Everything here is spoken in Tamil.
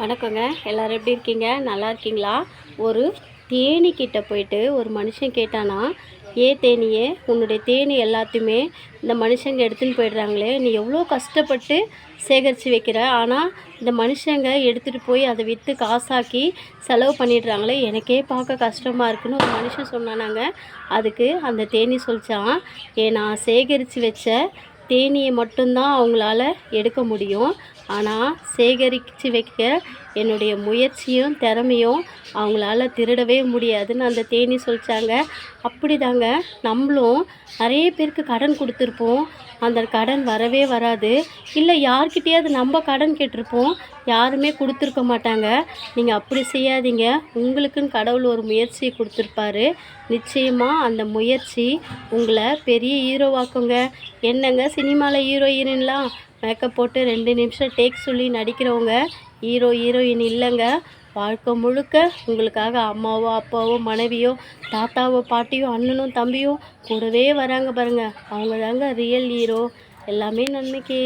வணக்கங்க. எல்லாரும் எப்படி இருக்கீங்க? நல்லா இருக்கீங்களா? ஒரு தேனிக்கிட்ட போயிட்டு ஒரு மனுஷன் கேட்டானா ஏ தேனியே உன்னுடைய தேனி எல்லாத்தையுமே இந்த மனுஷங்க எடுத்துன்னு போயிடுறாங்களே. நீ எவ்வளோ கஷ்டப்பட்டு சேகரித்து வைக்கிற? ஆனால் இந்த மனுஷங்க எடுத்துகிட்டு போய் அதை விற்று காசாக்கி செலவு பண்ணிடுறாங்களே. எனக்கே பார்க்க கஷ்டமாக இருக்குன்னு ஒரு மனுஷன் சொன்னானாங்க. அதுக்கு அந்த தேனி சொல்லிச்சான் ஏ நான் சேகரித்து வச்ச தேனியை மட்டும்தான் அவங்களால எடுக்க முடியும். ஆனால் சேகரித்து வைக்க என்னுடைய முயற்சியும் திறமையும் அவங்களால திருடவே முடியாதுன்னு அந்த தேனி சொல்லிச்சாங்க. அப்படிதாங்க நம்மளும் நிறைய பேருக்கு கடன் கொடுத்துருப்போம். அந்த கடன் வரவே வராது. இல்லை யார்கிட்டயாவது நம்ம கடன் கேட்டிருப்போம். யாருமே கொடுத்துருக்க மாட்டாங்க. நீங்கள் அப்படி செய்யாதீங்க. உங்களுக்குன்னு கடவுள் ஒரு முயற்சியை கொடுத்துருப்பாரு. நிச்சயமாக அந்த முயற்சி உங்களை பெரிய ஹீரோவாக்குங்க என்னங்க சினிமாவில் ஹீரோ ஹீரோயின்லாம் மேக்கப் போட்டு ரெண்டு நிமிஷம் டேக் சொல்லி நடிக்கிறவங்க? ஹீரோ ஹீரோயின் இல்லைங்க. வாழ்க்கை முழுக்க உங்களுக்காக அம்மாவோ அப்பாவோ மனைவியோ தாத்தாவோ பாட்டியோ அண்ணனும் தம்பியும் கூடவே வராங்க பாருங்கள் அவங்க தாங்க ரியல் ஹீரோ எல்லாமே நன்மைக்கே.